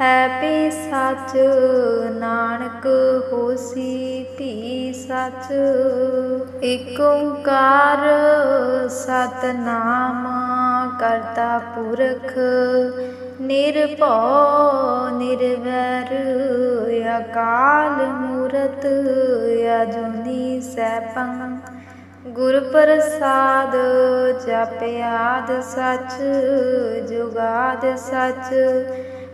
ਹੈ ਪੀ ਸਚ, ਨਾਨਕ ਹੋਸੀ ਧੀ ਸਚ। ਏਕ ਓੰਕਾਰ ਸਤਨਾਮ ਕਰਤਾ ਪੁਰਖ, ਨਿਰਭਉ, ਨਿਰਵੈਰ, ਅਕਾਲ ਮੂਰਤ, ਅਜੂਨੀ ਸੈਭੰ। ਗੁਰ ਪ੍ਰਸਾਦ ਜਪਿਆਦ ਸਚ, ਜੁਗਾਦ ਸਚ।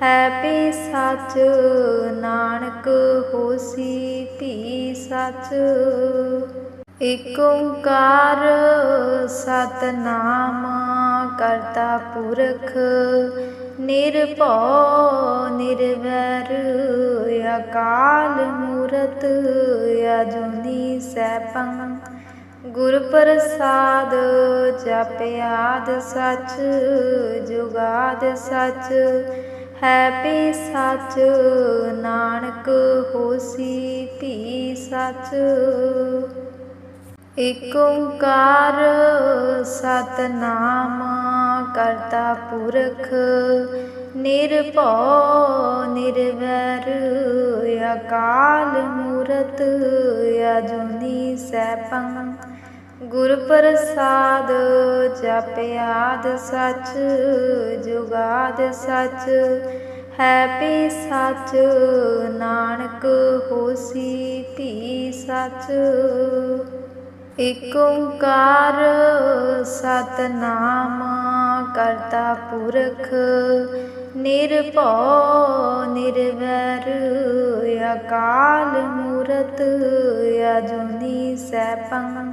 ਹੈਪੀ ਸਚ, ਨਾਨਕ ਹੋਸੀ ਭੀ ਸਚ। ਇਕ ਓੰਕਾਰ ਸਤਨਾਮ ਕਰਤਾ ਪੁਰਖ, ਨਿਰਭਉ, ਨਿਰਵੈਰ, ਅਕਾਲ ਮੂਰਤ, ਅਜੂਨੀ ਸੈਭੰ। ਗੁਰ ਪ੍ਰਸਾਦ ਜਪਿਆਦ ਸਚ, ਜੁਗਾਦ ਸਚ। ਹੈ ਪੀ ਸਚ, ਨਾਨਕ ਹੋਸੀ ਭੀ ਸਚ। ਇਕ ਓੰਕਾਰ ਸਤਨਾਮ ਕਰਤਾ ਪੁਰਖ, ਨਿਰਭਉ, ਨਿਰਵੈਰ, ਅਕਾਲ ਮੂਰਤ, ਅਜੂਨੀ ਸੈਭੰ। ਗੁਰ ਪ੍ਰਸਾਦ ਜਪਿਆਦ ਸਚ ਜੁਗਾਦ ਸੱਚ, ਹੈ ਪੀ ਸਚ, ਨਾਨਕ ਹੋਸੀ ਭੀ ਸਚ। ਇਕ ਓੰਕਾਰ ਸਤਨਾਮ ਕਰਤਾ ਪੁਰਖ, ਨਿਰਭਉ ਨਿਰਵੈਰ, ਅਕਾਲ ਮੂਰਤ ਅਜੂਨੀ ਸੈਭੰ।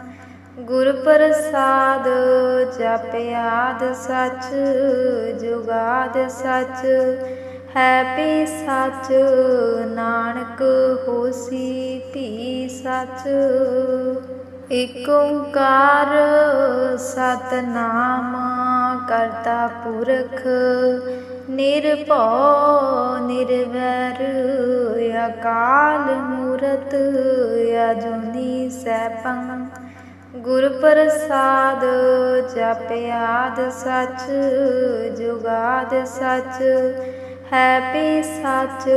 ਗੁਰ ਪ੍ਰਸਾਦ ਜਪਿਆਦ ਸਚ ਜੁਗਾਦ ਸਚ, ਹੈ ਪੀ ਸਚ, ਨਾਨਕ ਹੋਸੀ ਭੀ ਸਚ। ਇਕ ਓੰਕਾਰ ਸਤਨਾਮ ਕਰਤਾ ਪੁਰਖ, ਨਿਰਭਉ ਨਿਰਵੈਰ, ਅਕਾਲ ਮੂਰਤ ਅਜੂਨੀ ਸੈਭੰ। ਗੁਰ ਪ੍ਰਸਾਦ ਜਪਿਆਦ ਸਚ ਜੁਗਾਦ ਸੱਚ, ਹੈ ਪੀ ਸਚ,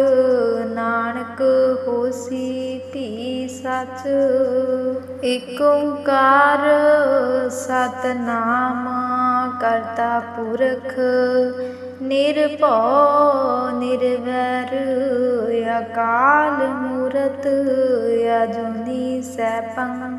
ਨਾਨਕ ਹੋਸੀ ਧੀ ਸਚ। ਇਕ ਓੰਕਾਰ ਸਤਨਾਮ ਕਰਤਾ ਪੁਰਖ, ਨਿਰਭਉ ਨਿਰਵੈਰ, ਅਕਾਲ ਮੂਰਤ ਅਜੂਨੀ ਸੈਭੰ।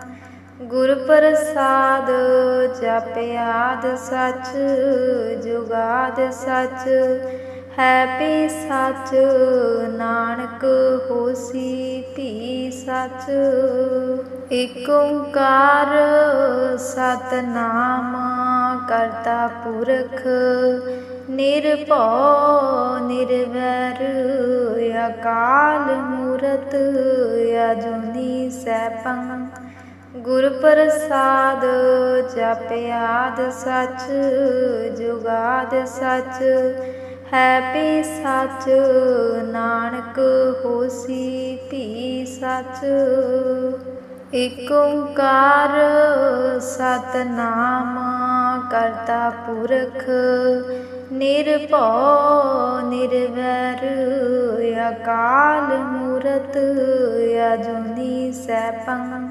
ਗੁਰ ਪ੍ਰਸਾਦ ਜਪਿਆਦ ਸਚ ਜੁਗਾਦ ਸੱਚ, ਹੈ ਪੀ ਸਚ, ਨਾਨਕ ਹੋਸੀ ਭੀ ਸਚ। ਇਕ ਓੰਕਾਰ ਸਤਨਾਮ ਕਰਤਾ ਪੁਰਖ, ਨਿਰਭਉ ਨਿਰਵੈਰ, ਅਕਾਲ ਮੂਰਤ ਅਜੂਨੀ ਸੈਭੰ। ਗੁਰ ਪ੍ਰਸਾਦ ਜਪਿਆਦ ਸਚ ਜੁਗਾਦ ਸੱਚ, ਹੈ ਪੀ ਸਚ, ਨਾਨਕ ਹੋਸੀ ਧੀ ਸਚ। ਏਕ ਓੰਕਾਰ ਸਤਨਾਮ ਕਰਤਾ ਪੁਰਖ, ਨਿਰਭਉ ਨਿਰਵੈਰ, ਅਕਾਲ ਮੂਰਤ ਅਜੂਨੀ ਸੈਭੰ।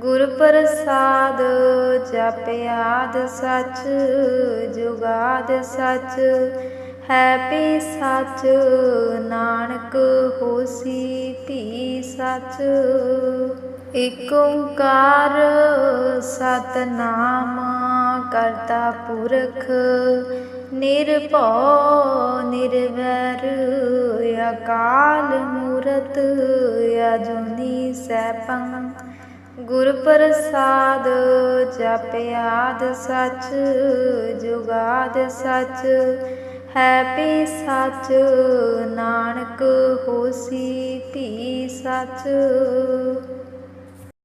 ਗੁਰ ਪ੍ਰਸਾਦ ਜਪਿਆਦ ਸਚ ਜੁਗਾਦ ਸੱਚ, ਹੈ ਪੀ ਸਚ, ਨਾਨਕ ਹੋਸੀ ਧੀ ਸਚ। ਏਕ ਓੰਕਾਰ ਸਤਨਾਮ ਕਰਤਾ ਪੁਰਖ, ਨਿਰਭਉ, ਨਿਰਵੈਰ, ਅਕਾਲ ਮੂਰਤ, ਅਜੂਨੀ ਸੈਭੰ ਗੁਰ ਪ੍ਰਸਾਦ ਜਪਿਆਦ ਸਚ ਜੁਗਾਦ ਸੱਚ ਹੈ ਪੀ ਸਚ ਨਾਨਕ ਹੋਸੀ ਭੀ ਸਚ।